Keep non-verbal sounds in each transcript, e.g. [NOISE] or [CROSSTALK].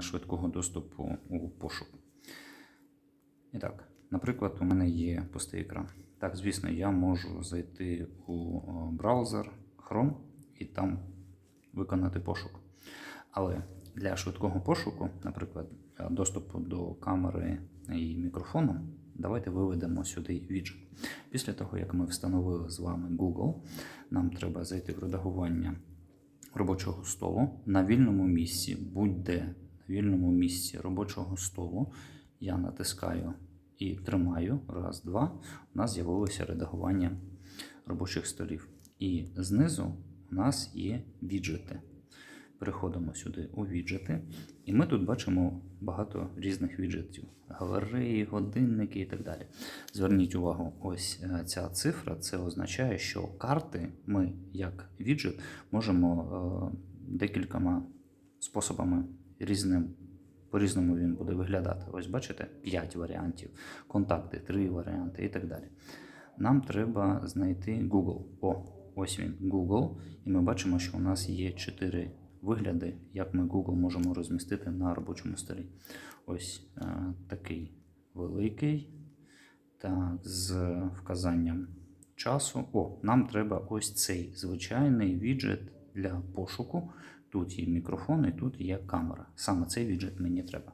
швидкого доступу у пошук. І так, наприклад, у мене є пустий екран. Так, звісно, я можу зайти у браузер Chrome і там виконати пошук. Але для швидкого пошуку, наприклад, е, доступу до камери і мікрофону, давайте виведемо сюди віджит. Після того, як ми встановили з вами Google, нам треба зайти в редагування робочого столу на вільному місці, будь-де вільному місці робочого столу. Я натискаю і тримаю. Раз, два. У нас з'явилося редагування робочих столів. І знизу у нас є віджити. Переходимо сюди у віджити, і ми тут бачимо багато різних віджитів: галереї, годинники і так далі. Зверніть увагу, ось е, ця цифра це означає, що карти ми, як віджит, можемо е, декількома способами різним. По-різному він буде виглядати. Ось бачите, 5 варіантів, контакти, 3 варіанти і так далі. Нам треба знайти Google. О, ось він, Google. І ми бачимо, що у нас є 4 вигляди, як ми Google можемо розмістити на робочому столі. Ось е, такий великий, так, з вказанням часу. О, нам треба ось цей звичайний віджит для пошуку. Тут є мікрофон і тут є камера. Саме цей віджит мені треба.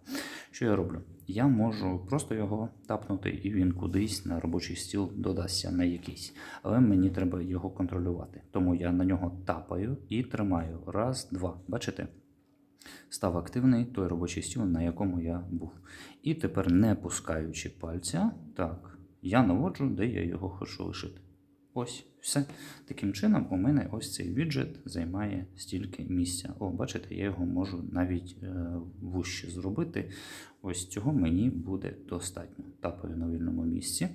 Що я роблю? Я можу просто його тапнути, і він кудись на робочий стіл додасться на якийсь. Але мені треба його контролювати. Тому я на нього тапаю і тримаю. Раз, два. Бачите? Став активний той робочий стіл, на якому я був. І тепер, не пускаючи пальця, так, я наводжу, де я його хочу лишити. Ось, все. Таким чином, у мене ось цей віджит займає стільки місця. О, бачите, я його можу навіть е, вужче зробити. Ось цього мені буде достатньо. Тапаю на вільному місці.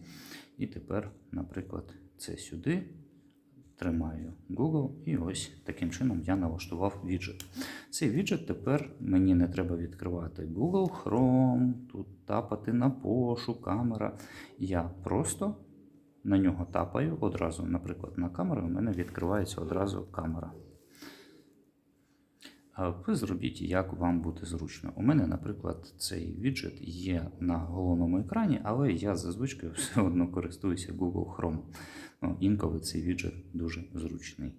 І тепер, наприклад, це сюди. Тримаю Google, і ось таким чином я налаштував віджит. Цей віджит тепер мені не треба відкривати Google Chrome, тут тапати на пошук, камера. Я просто на нього тапаю одразу, наприклад, на камеру, у мене відкривається одразу камера. Ви зробіть, як вам буде зручно. У мене, наприклад, цей віджит є на головному екрані, але я зазвичай [LAUGHS] все одно користуюся Google Chrome. Ну, інколи цей віджит дуже зручний.